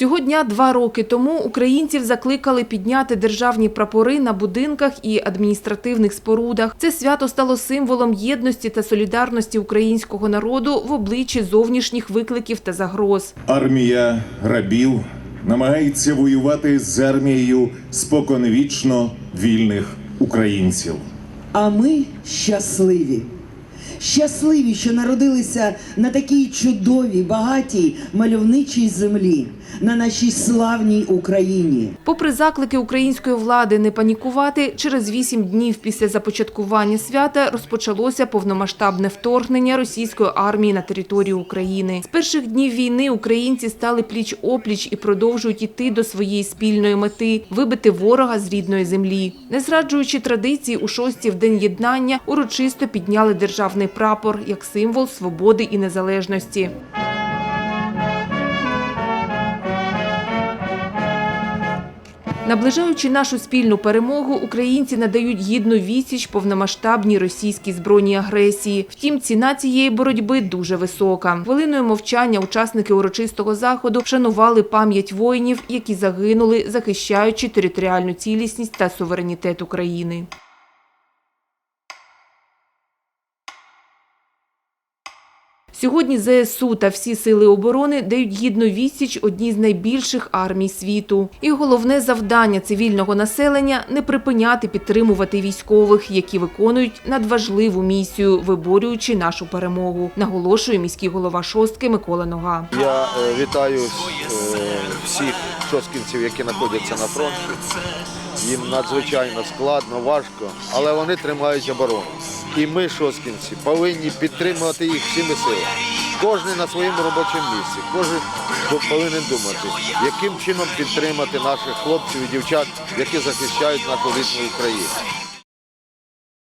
Цього дня два роки тому українців закликали підняти державні прапори на будинках і адміністративних спорудах. Це свято стало символом єдності та солідарності українського народу в обличчі зовнішніх викликів та загроз. Армія рабів намагається воювати з армією споконвічно вільних українців. А ми щасливі. Щасливі, що народилися на такій чудовій, багатій, мальовничій землі, на нашій славній Україні. Попри заклики української влади не панікувати, через вісім днів після започаткування свята розпочалося повномасштабне вторгнення російської армії на територію України. З перших днів війни українці стали пліч опліч і продовжують іти до своєї спільної мети вибити ворога з рідної землі. Не зраджуючи традиції, у шості в день єднання урочисто підняли державний прапор як символ свободи і незалежності. Наближаючи нашу спільну перемогу, українці надають гідну відсіч повномасштабній російській збройній агресії. Втім, ціна цієї боротьби дуже висока. Хвилиною мовчання учасники урочистого заходу вшанували пам'ять воїнів, які загинули, захищаючи територіальну цілісність та суверенітет України. Сьогодні ЗСУ та всі сили оборони дають гідну відсіч одній з найбільших армій світу. І головне завдання цивільного населення не припиняти підтримувати військових, які виконують надважливу місію, виборюючи нашу перемогу. Наголошує міський голова шостки Микола Нога. Я е, вітаю е, всіх шосткінців, які знаходяться на фронті. Їм надзвичайно складно, важко, але вони тримають оборону. І ми, шосткінці, повинні підтримувати їх всіми силами. Кожен на своєму робочому місці, кожен повинен думати, яким чином підтримати наших хлопців і дівчат, які захищають нашу рідну Україну.